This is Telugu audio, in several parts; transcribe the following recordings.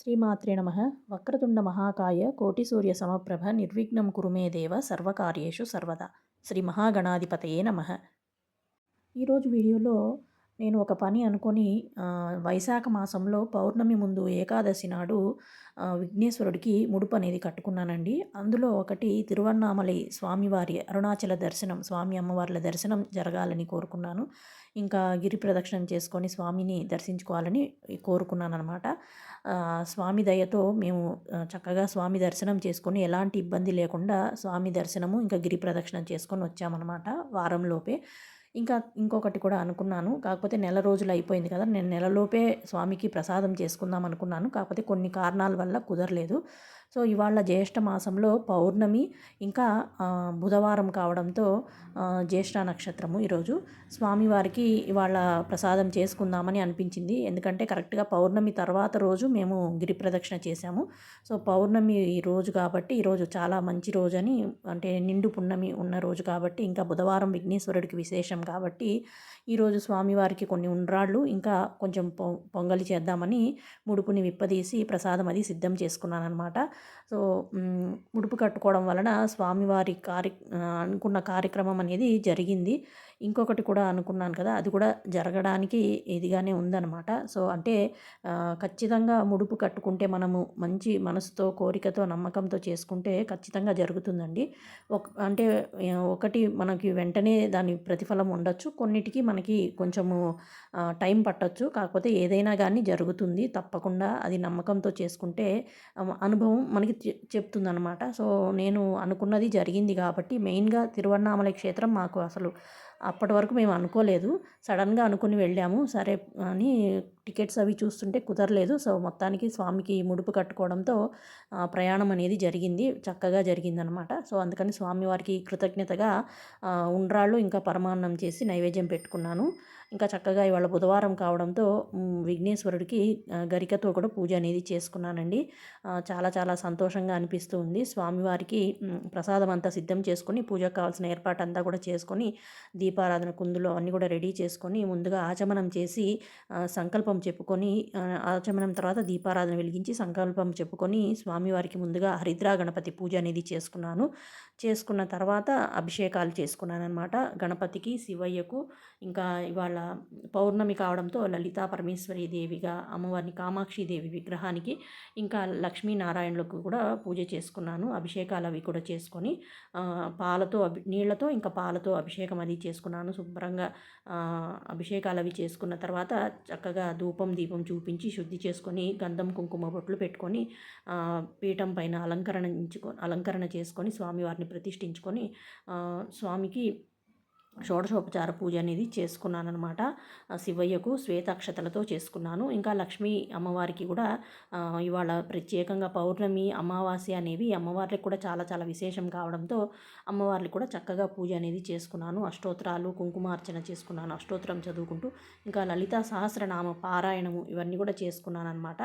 శ్రీమాత్రే నమ. వక్రతుండ మహాకాయ కోటి సూర్య సమప్రభ నిర్విఘ్నం కురుమే దేవ సర్వకార్యేషు సర్వదా. శ్రీ మహాగణాధిపతయే నమ. ఈరోజు వీడియోలో నేను ఒక పని అనుకొని వైశాఖ మాసంలో పౌర్ణమి ముందు ఏకాదశి నాడు విఘ్నేశ్వరుడికి ముడుపు అనేది కట్టుకున్నానండి. అందులో ఒకటి తిరువన్నామలై స్వామివారి అరుణాచల దర్శనం స్వామి అమ్మవార్ల దర్శనం జరగాలని కోరుకున్నాను. ఇంకా గిరి ప్రదక్షిణం చేసుకొని స్వామిని దర్శించుకోవాలని కోరుకున్నాను అనమాట స్వామి దయతో మేము చక్కగా స్వామి దర్శనం చేసుకొని ఎలాంటి ఇబ్బంది లేకుండా స్వామి దర్శనము ఇంకా గిరి ప్రదక్షిణం చేసుకొని వచ్చామన్నమాట వారంలోపే ఇంకా ఇంకొకటి కూడా అనుకున్నాను కాకపోతే నెల రోజులు అయిపోయింది కదా నేను నెలలోపే స్వామికి ప్రసాదం చేసుకుందాం అనుకున్నాను కాకపోతే కొన్ని కారణాల వల్ల కుదరలేదు. సో ఇవాళ జ్యేష్ఠ మాసంలో పౌర్ణమి ఇంకా బుధవారం కావడంతో జ్యేష్ఠ నక్షత్రము ఈరోజు. స్వామివారికి ఇవాళ ప్రసాదం చేసుకుందామని అనిపించింది. ఎందుకంటే కరెక్ట్గా పౌర్ణమి తర్వాత రోజు మేము గిరి ప్రదక్షిణ చేశాము. సో పౌర్ణమి ఈ రోజు కాబట్టి ఈరోజు చాలా మంచి రోజు అని అంటే నిండు పున్నమి ఉన్న రోజు కాబట్టి ఇంకా బుధవారం విఘ్నేశ్వరుడికి విశేషం కాబట్టి ఈరోజు స్వామివారికి కొన్ని ఉండ్రాళ్ళు ఇంకా కొంచెం పొ పొంగలి చేద్దామని ముడుపుని విప్పదీసి ప్రసాదం అది సిద్ధం చేసుకున్నాను అనమాట సో ముడుపు కట్టుకోవడం వలన స్వామివారి కార్య అనుకున్న కార్యక్రమం అనేది జరిగింది. ఇంకొకటి కూడా అనుకున్నాను కదా అది కూడా జరగడానికి ఇదిగానే ఉందన్నమాట. సో అంటే ఖచ్చితంగా ముడుపు కట్టుకుంటే మనము మంచి మనసుతో కోరికతో నమ్మకంతో చేసుకుంటే ఖచ్చితంగా జరుగుతుందండి. ఒక అంటే ఒకటి మనకి వెంటనే దాని ప్రతిఫలం ఉండొచ్చు కొన్నిటికి మనకి కొంచెము టైం పట్టచ్చు. కాకపోతే ఏదైనా కానీ జరుగుతుంది తప్పకుండా అది నమ్మకంతో చేసుకుంటే అనుభవం మనకి చె- చెప్తుందన్నమాట. సో నేను అనుకున్నది జరిగింది కాబట్టి మెయిన్గా తిరువన్నామలై క్షేత్రం మాకు అసలు అప్పటి వరకు మేము అనుకోలేదు. సడన్గా అనుకుని వెళ్ళాము. సరే అని టికెట్స్ అవి చూస్తుంటే కుదరలేదు. సో మొత్తానికి స్వామికి ముడుపు కట్టుకోవడంతో ప్రయాణం అనేది జరిగింది. చక్కగా జరిగిందనమాట. సో అందుకని స్వామివారికి కృతజ్ఞతగా ఉండ్రాళ్ళు ఇంకా పరమాన్నం చేసి నైవేద్యం పెట్టుకున్నాను. ఇంకా చక్కగా ఇవాళ బుధవారం కావడంతో విఘ్నేశ్వరుడికి గరికతో కూడా పూజ అనేది చేసుకున్నానండి. చాలా చాలా సంతోషంగా అనిపిస్తూ ఉంది. స్వామివారికి ప్రసాదం అంతా సిద్ధం చేసుకొని పూజకు కావాల్సిన ఏర్పాటు అంతా కూడా చేసుకొని దీపారాధన కుందులు అన్నీ కూడా రెడీ చేసుకొని ముందుగా ఆచమనం చేసి సంకల్పం చెప్పుకొని ఆచమనం తర్వాత దీపారాధన వెలిగించి సంకల్పం చెప్పుకొని స్వామివారికి ముందుగా హరిద్రా గణపతి పూజ అనేది చేసుకున్నాను. చేసుకున్న తర్వాత అభిషేకాలు చేసుకున్నాను అనమాట గణపతికి శివయ్యకు ఇంకా ఇవాళ పౌర్ణమి కావడంతో లలితా పరమేశ్వరి దేవిగా అమ్మవారిని కామాక్షి దేవి విగ్రహానికి ఇంకా లక్ష్మీనారాయణులకు కూడా పూజ చేసుకున్నాను. అభిషేకాలు అవి కూడా చేసుకొని పాలతో అభి నీళ్ళతో ఇంకా పాలతో అభిషేకం అది చేసుకున్నాను. శుభ్రంగా అభిషేకాలు అవి చేసుకున్న తర్వాత చక్కగా ధూపం దీపం చూపించి శుద్ధి చేసుకొని గంధం కుంకుమ బొట్లు పెట్టుకొని పీఠం పైన అలంకరణ అలంకరణ చేసుకొని స్వామివారిని ప్రతిష్ఠించుకొని స్వామికి షోడశోపచార పూజ అనేది చేసుకున్నాను అనమాట శివయ్యకు శ్వేతాక్షతలతో చేసుకున్నాను. ఇంకా లక్ష్మీ అమ్మవారికి కూడా ఇవాళ ప్రత్యేకంగా పౌర్ణమి అమావాస్య అనేవి అమ్మవార్లకు కూడా చాలా చాలా విశేషం కావడంతో అమ్మవార్లకు కూడా చక్కగా పూజ అనేది చేసుకున్నాను. అష్టోత్తరాలు కుంకుమార్చన చేసుకున్నాను. అష్టోత్తరం చదువుకుంటూ ఇంకా లలితా సహస్రనామ పారాయణము ఇవన్నీ కూడా చేసుకున్నాను అనమాట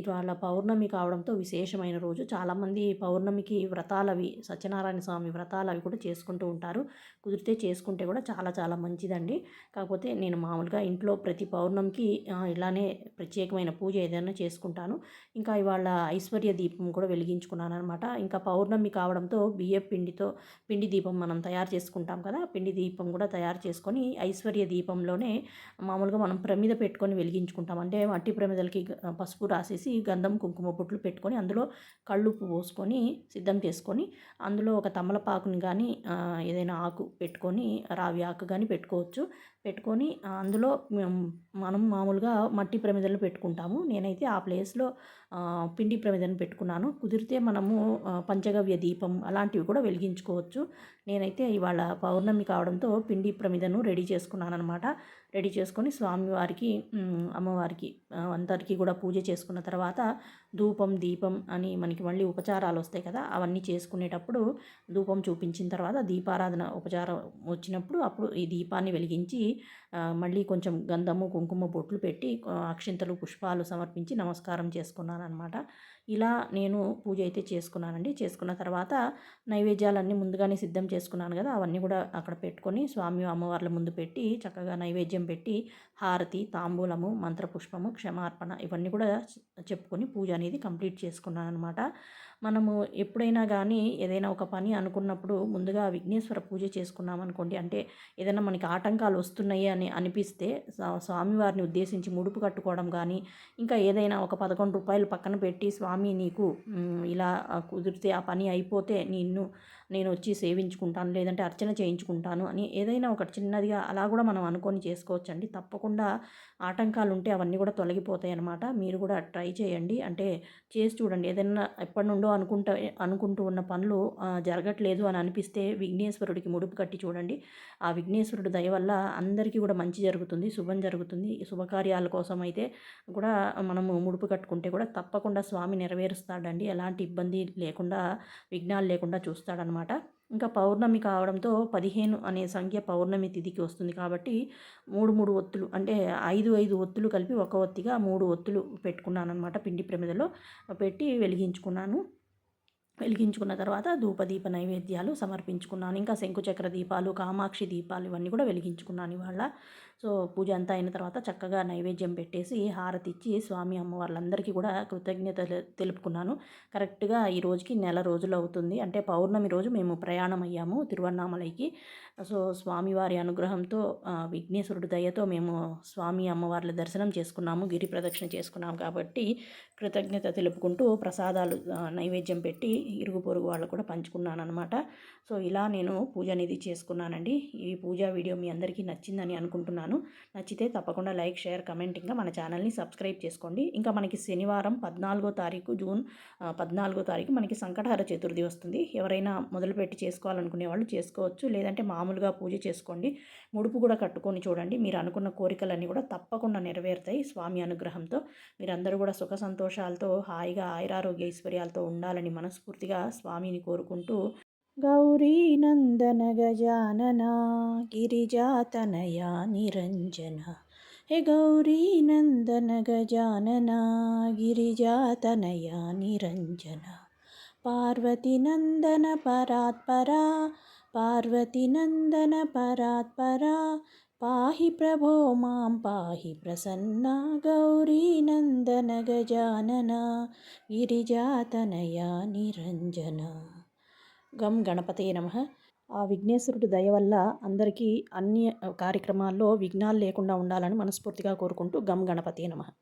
ఇవాళ పౌర్ణమి కావడంతో విశేషమైన రోజు. చాలామంది పౌర్ణమికి వ్రతాలవి సత్యనారాయణ స్వామి వ్రతాలు అవి కూడా చేసుకుంటూ ఉంటారు. కుదిరితే చేసుకుంటే కూడా చాలా చాలా మంచిదండి. కాకపోతే నేను మామూలుగా ఇంట్లో ప్రతి పౌర్ణమికి ఇలానే ప్రత్యేకమైన పూజ ఏదైనా చేసుకుంటాను. ఇంకా ఇవాళ ఐశ్వర్య దీపం కూడా వెలిగించుకున్నాను అనమాట ఇంకా పౌర్ణమి కావడంతో బియ్యం పిండితో పిండి దీపం మనం తయారు చేసుకుంటాం కదా పిండి దీపం కూడా తయారు చేసుకొని ఐశ్వర్య దీపంలోనే మామూలుగా మనం ప్రమిద పెట్టుకొని వెలిగించుకుంటాం. అంటే మట్టి ప్రమిదలకి పసుపు రాసేసి గంధం కుంకుమ బొట్లు పెట్టుకొని అందులో కళ్ళుప్పు పోసుకొని సిద్ధం చేసుకొని అందులో ఒక తమలపాకుని కానీ ఏదైనా ఆకు పెట్టుకొని పెట్టుకొని రావి ఆకు కానీ పెట్టుకోవచ్చు. పెట్టుకొని అందులో మేము- మనం మామూలుగా మట్టి ప్రమిదలు పెట్టుకుంటాము. నేనైతే ఆ ప్లేస్లో పిండి ప్రమిదను పెట్టుకున్నాను. కుదిరితే మనము పంచగవ్య దీపం అలాంటివి కూడా వెలిగించుకోవచ్చు. నేనైతే ఇవాళ పౌర్ణమి కావడంతో పిండి ప్రమిదను రెడీ చేసుకున్నాను అనమాట రెడీ చేసుకొని స్వామివారికి అమ్మవారికి అందరికీ కూడా పూజ చేసుకున్న తర్వాత ధూపం దీపం అని మనకి మళ్ళీ ఉపచారాలు వస్తాయి కదా అవన్నీ చేసుకునేటప్పుడు ధూపం చూపించిన తర్వాత దీపారాధన ఉపచారం వచ్చినప్పుడు అప్పుడు ఈ దీపాన్ని వెలిగించి మళ్ళీ కొంచెం గంధము కుంకుమ బొట్లు పెట్టి అక్షింతలు పుష్పాలు సమర్పించి నమస్కారం చేసుకున్నాను అనమాట ఇలా నేను పూజ అయితే చేసుకున్నానండి. చేసుకున్న తర్వాత నైవేద్యాలన్నీ ముందుగానే సిద్ధం చేసుకున్నాను కదా అవన్నీ కూడా అక్కడ పెట్టుకొని స్వామి అమ్మవార్ల ముందు పెట్టి చక్కగా నైవేద్యం పెట్టి హారతి తాంబూలము మంత్రపుష్పము క్షమార్పణ ఇవన్నీ కూడా చెప్పుకొని పూజ అనేది కంప్లీట్ చేసుకున్నాను అనమాట మనము ఎప్పుడైనా కానీ ఏదైనా ఒక పని అనుకున్నప్పుడు ముందుగా విఘ్నేశ్వర పూజ చేసుకున్నాం అనుకోండి అంటే ఏదైనా మనకి ఆటంకాలు వస్తున్నాయి అని అనిపిస్తే స్వామివారిని ఉద్దేశించి ముడుపు కట్టుకోవడం కానీ ఇంకా ఏదైనా ఒక పదకొండు రూపాయలు పక్కన పెట్టి స్వామి నీకు ఇలా కుదిరితే ఆ పని అయిపోతే నిన్ను నేను వచ్చి సేవించుకుంటాను లేదంటే అర్చన చేయించుకుంటాను అని ఏదైనా ఒకటి చిన్నదిగా అలా కూడా మనం అనుకొని చేసుకోవచ్చండి. తప్పకుండా ఆటంకాలు ఉంటే అవన్నీ కూడా తొలగిపోతాయి అన్నమాట మీరు కూడా ట్రై చేయండి. అంటే చేసి చూడండి. ఏదైనా ఎప్పటి నుండో అనుకుంటా అనుకుంటూ ఉన్న పనులు జరగట్లేదు అని అనిపిస్తే విఘ్నేశ్వరుడికి ముడుపు కట్టి చూడండి. ఆ విఘ్నేశ్వరుడు దయ వల్ల అందరికీ కూడా మంచి జరుగుతుంది శుభం జరుగుతుంది. శుభకార్యాల కోసం అయితే కూడా మనము ముడుపు కట్టుకుంటే కూడా తప్పకుండా స్వామి నెరవేరుస్తాడండి. ఎలాంటి ఇబ్బంది లేకుండా విఘ్నాలు లేకుండా చూస్తాడనమాట. ఇంకా పౌర్ణమి కావడంతో పదిహేను అనే సంఖ్య పౌర్ణమి తిథికి వస్తుంది కాబట్టి మూడు మూడు ఒత్తులు అంటే ఐదు ఐదు ఒత్తులు కలిపి ఒక ఒత్తిగా మూడు ఒత్తులు పెట్టుకున్నాను అనమాట పిండి ప్రమిదలో. పెట్టి వెలిగించుకున్నాను. వెలిగించుకున్న తర్వాత ధూపదీప నైవేద్యాలు సమర్పించుకున్నాను. ఇంకా శంకుచక్ర దీపాలు కామాక్షి దీపాలు ఇవన్నీ కూడా వెలిగించుకున్నాను ఇవాళ. సో పూజ అంతా అయిన తర్వాత చక్కగా నైవేద్యం పెట్టేసి హారతి ఇచ్చి స్వామి అమ్మవార్లందరికీ కూడా కృతజ్ఞత తెలుపుకున్నాను. కరెక్ట్గా ఈ రోజుకి నెల రోజులు అవుతుంది. అంటే పౌర్ణమి రోజు మేము ప్రయాణం అయ్యాము తిరువన్నామలైకి. సో స్వామివారి అనుగ్రహంతో విఘ్నేశ్వరుడు దయతో మేము స్వామి అమ్మవార్ల దర్శనం చేసుకున్నాము. గిరి ప్రదక్షిణ చేసుకున్నాము కాబట్టి కృతజ్ఞత తెలుపుకుంటూ ప్రసాదాలు నైవేద్యం పెట్టి ఇరుగు పొరుగు వాళ్ళు కూడా పంచుకున్నాను అనమాట సో ఇలా నేను పూజ అనేది చేసుకున్నానండి. ఈ పూజా వీడియో మీ అందరికీ నచ్చిందని అనుకుంటున్నాను. నచ్చితే తప్పకుండా లైక్ షేర్ కమెంట్ ఇంకా మన ఛానల్ని సబ్స్క్రైబ్ చేసుకోండి. ఇంకా మనకి శనివారం పద్నాలుగో తారీఖు జూన్ పద్నాలుగో తారీఖు మనకి సంకటహార చతుర్థి వస్తుంది. ఎవరైనా మొదలుపెట్టి చేసుకోవాలనుకునే వాళ్ళు చేసుకోవచ్చు. లేదంటే మామూలుగా పూజ చేసుకోండి. ముడుపు కూడా కట్టుకొని చూడండి. మీరు అనుకున్న కోరికలన్నీ కూడా తప్పకుండా నెరవేరుతాయి స్వామి అనుగ్రహంతో. మీరందరూ కూడా సుఖ సంతోషాలతో హాయిగా ఆయురారోగ్య ఐశ్వర్యాలతో ఉండాలని మనస్ఫూర్తిగా స్వామిని కోరుకుంటూ గౌరీ నందన గజానన గిరిజాతనయా నిరంజన. హే గౌరీనందన గజానన గిరిజాతనయా నిరంజన. పార్వతీనందన పరాత్పరా పార్వతీనందన పరాత్పరా పాహి ప్రభో మాం పాహి ప్రసన్న గౌరీ నందన గజానన గిరిజాతనయా నిరంజన. గం గణపతి నమ. ఆ విఘ్నేశ్వరుడి దయ వల్ల అందరికీ అన్ని కార్యక్రమాల్లో విఘ్నాలు లేకుండా ఉండాలని మనస్ఫూర్తిగా కోరుకుంటూ గం గణపతి నమ.